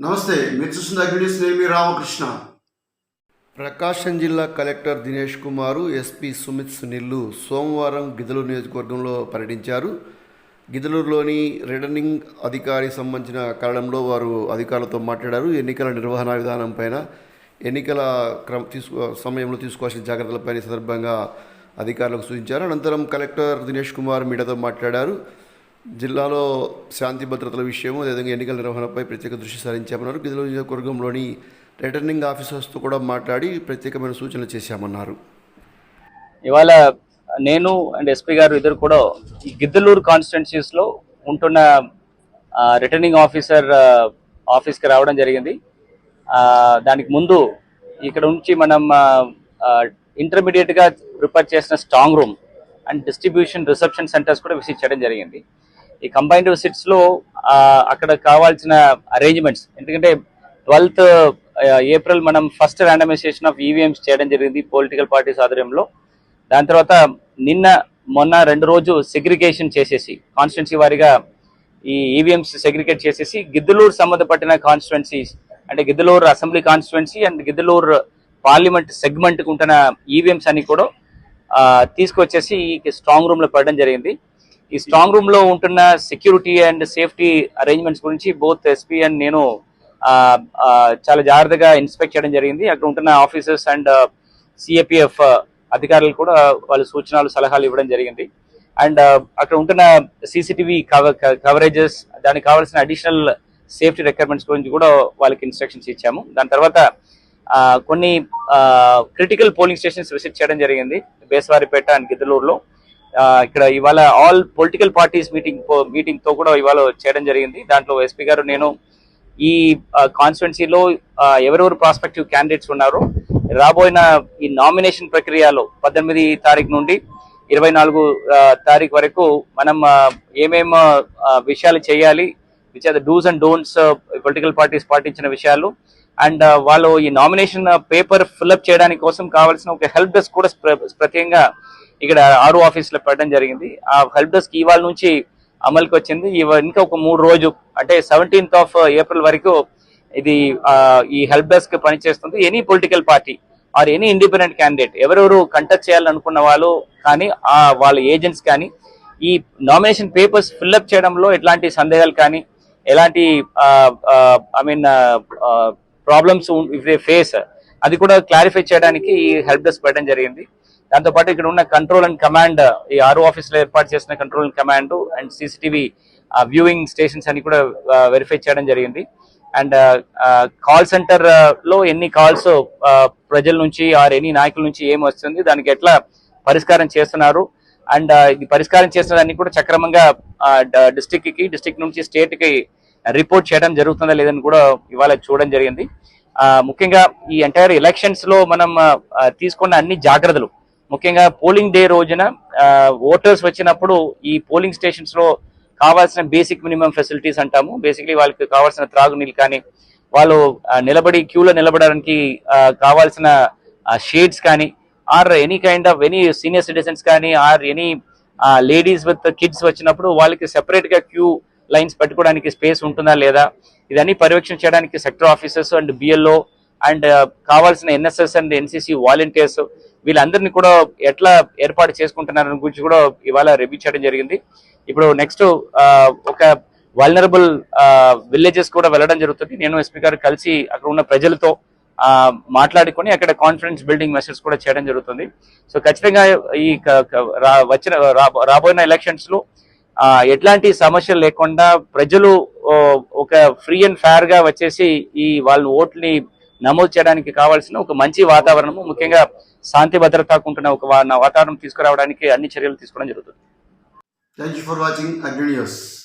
నమస్తే మీరు చూస్తున్న అగ్నిస్ రామకృష్ణ. ప్రకాశం జిల్లా కలెక్టర్ దినేష్ కుమారు ఎస్పీ సుమిత్ సునిల్లు సోమవారం గిదలూరు నియోజకవర్గంలో పర్యటించారు. గిదలూరులోని రిటర్నింగ్ అధికారి సంబంధించిన కారణంలో వారు అధికారులతో మాట్లాడారు. ఎన్నికల నిర్వహణ విధానం పైన ఎన్నికల క్రమ తీసుకో సమయంలో తీసుకోవాల్సిన జాగ్రత్తలపైన సందర్భంగా అధికారులకు సూచించారు. అనంతరం కలెక్టర్ దినేష్ కుమార్ మీడియాతో మాట్లాడారు. జిల్లాలో శాంతి భద్రతల విషయము అదేవిధంగా ఎన్నికల నిర్వహణపై ప్రత్యేక దృష్టి సారించామన్నారు గిరిజన నియోజకవర్గంలోని రిటర్నింగ్ ఆఫీసర్స్తో కూడా మాట్లాడి ప్రత్యేకమైన సూచనలు చేశామన్నారు. ఇవాళ నేను అండ్ ఎస్పీ గారు ఇద్దరు కూడా ఈ గిద్దలూరు కాన్స్టిట్యున్సీస్లో ఉంటున్న రిటర్నింగ్ ఆఫీసర్ ఆఫీస్కి రావడం జరిగింది. దానికి ముందు ఇక్కడ నుంచి మనం ఇంటర్మీడియట్గా ప్రిపేర్ చేసిన strong room and distribution reception centres కూడా విసిట్ చేయడం జరిగింది. ఈ కంబైన్డ్ సిట్స్లో అక్కడ కావాల్సిన అరేంజ్మెంట్స్ ఎందుకంటే ట్వెల్త్ ఏప్రిల్ మనం ఫస్ట్ ర్యాండమైజేషన్ ఆఫ్ ఈవీఎంస్ చేయడం జరిగింది పొలిటికల్ పార్టీస్ ఆధ్వర్యంలో. దాని తర్వాత నిన్న మొన్న రెండు రోజు సెగ్రిగేషన్ చేసేసి కాన్స్టిట్యున్సీ వారిగా ఈ ఈవీఎంస్ సెగ్రిగేట్ చేసేసి గిద్దలూరు సంబంధపట్టిన కాన్స్టిట్యున్సీస్ అంటే Giddalur assembly constituency and Giddalur parliament సెగ్మెంట్కి ఉంటున్న ఈవీఎంస్ అన్ని కూడా తీసుకొచ్చేసి ఈ స్ట్రాంగ్ రూమ్లో పెట్టడం జరిగింది. ఈ స్ట్రాంగ్ రూమ్లో ఉంటున్న సెక్యూరిటీ అండ్ సేఫ్టీ అరేంజ్మెంట్స్ గురించి బోత్ ఎస్పీ అండ్ నేను చాలా జాగ్రత్తగా ఇన్స్పెక్ట్ చేయడం జరిగింది. అక్కడ ఉంటున్న ఆఫీసర్స్ అండ్ సిఏపిఎఫ్ అధికారులు కూడా వాళ్ళ సూచనలు సలహాలు ఇవ్వడం జరిగింది. అండ్ uh, అక్కడ ఉంటున్న సీసీటీవీ కవరేజెస్ దానికి కావాల్సిన అడిషనల్ సేఫ్టీ రిక్వైర్మెంట్స్ గురించి కూడా వాళ్ళకి ఇన్స్ట్రక్షన్స్ ఇచ్చాము. దాని తర్వాత కొన్ని క్రిటికల్ పోలింగ్ స్టేషన్స్ విజిట్ చేయడం జరిగింది. బేస్వారిపేట అండ్ గిద్దలూరులో. ఇక్కడ ఇవాళ ఆల్ పొలిటికల్ పార్టీస్ మీటింగ్ మీటింగ్తో కూడా ఇవాళ చేయడం జరిగింది. దాంట్లో ఎస్పీ గారు నేను ఈ కాన్స్టిట్యున్సీలో ఎవరెవరు ప్రాస్పెక్టివ్ క్యాండిడేట్స్ ఉన్నారో రాబోయిన ఈ నామినేషన్ ప్రక్రియలో పద్దెనిమిది తారీఖు నుండి ఇరవై నాలుగు తారీఖు వరకు మనం ఏమేమి ఏమేం విషయాలు చేయాలి which are the dos and don'ts political parties పాటించిన విషయాలు అండ్ వాళ్ళు ఈ నామినేషన్ పేపర్ ఫిల్అప్ చేయడానికి కోసం కావాల్సిన ఒక హెల్ప్ డెస్క్ కూడా ప్రత్యేకంగా ఇక్కడ ఆరు ఆఫీస్లో పెట్టడం జరిగింది. ఆ హెల్ప్ డెస్క్ ఇవాళ నుంచి అమలుకి వచ్చింది. ఇంకా ఒక మూడు రోజు అంటే సెవెంటీన్త్ ఆఫ్ ఏప్రిల్ వరకు ఇది ఈ హెల్ప్ డెస్క్ పనిచేస్తుంది. Any political party or any independent candidate ఎవరెవరు కంటెక్ట్ చేయాలనుకున్న వాళ్ళు కానీ ఆ వాళ్ళ ఏజెంట్స్ కానీ ఈ నామినేషన్ పేపర్స్ ఫిల్అప్ చేయడంలో ఎట్లాంటి సందేహాలు కానీ ఎలాంటి I mean problems if they face అది కూడా క్లారిఫై చేయడానికి ఈ హెల్ప్ డెస్క్ పెట్టడం జరిగింది. దాంతో పాటు ఇక్కడ ఉన్న కంట్రోల్ అండ్ కమాండ్ ఈ ఆరు ఆఫీస్లో ఏర్పాటు చేసిన control and command and CCTV viewing stations అని కూడా వెరిఫై చేయడం జరిగింది. అండ్ కాల్ సెంటర్లో ఎన్ని కాల్స్ ప్రజల నుంచి ఆర్ ఎన్ని నాయకుల నుంచి ఏం వస్తుంది దానికి ఎట్లా పరిష్కారం చేస్తున్నారు. అండ్ ఇది పరిష్కారం చేసిన దాన్ని కూడా సక్రమంగా డిస్టిక్కి డిస్టిక్ నుంచి స్టేట్కి రిపోర్ట్ చేయడం జరుగుతుందా లేదని కూడా ఇవాళ చూడడం జరిగింది. ముఖ్యంగా ఈ ఎంటైర్ ఎలక్షన్స్లో మనం తీసుకున్న అన్ని జాగ్రత్తలు ముఖ్యంగా పోలింగ్ డే రోజున ఓటర్స్ వచ్చినప్పుడు ఈ పోలింగ్ స్టేషన్స్లో కావాల్సిన బేసిక్ మినిమం ఫెసిలిటీస్ అంటాము. బేసిక్లీ వాళ్ళకి కావాల్సిన త్రాగునీళ్ళు కానీ వాళ్ళు నిలబడి క్యూలో నిలబడడానికి కావాల్సిన షేడ్స్ కానీ or any kind of any senior citizens కానీ or any ladies with kids వచ్చినప్పుడు వాళ్ళకి సెపరేట్గా క్యూ లైన్స్ పెట్టుకోవడానికి స్పేస్ ఉంటుందా లేదా? ఇదన్నీ పర్యవేక్షణ చేయడానికి sector officers and BLO and కావాల్సిన ఎన్ఎస్ఎస్ అండ్ ఎన్సిసి వాలంటీర్స్ వీళ్ళందరినీ కూడా ఎట్లా ఏర్పాటు చేసుకుంటున్నారని గురించి కూడా ఇవాళ రివ్యూ చేయడం జరిగింది. ఇప్పుడు నెక్స్ట్ ఒక వల్నరబుల్ విలేజెస్ కూడా వెళ్ళడం జరుగుతుంది. నేను ఎస్పీ గారు కలిసి అక్కడ ఉన్న ప్రజలతో మాట్లాడుకొని అక్కడ కాన్ఫిడెన్స్ బిల్డింగ్ మెసేజ్ కూడా చేయడం జరుగుతుంది. సో ఖచ్చితంగా ఈ రా- వచ్చిన రా- రాబోయిన ఎలక్షన్స్లో ఎట్లాంటి సమస్యలు లేకుండా ప్రజలు ఒక ఫ్రీ అండ్ ఫేర్గా వచ్చేసి ఈ వాళ్ళ ఓట్ని నమోదు చేయడానికి కావాల్సిన ఒక మంచి వాతావరణము ముఖ్యంగా శాంతి భద్రతకు ఉంటున్న ఒక వా- వాతావరణం తీసుకురావడానికి అన్ని చర్యలు తీసుకోవడం జరుగుతుంది. Thank you for watching Agni news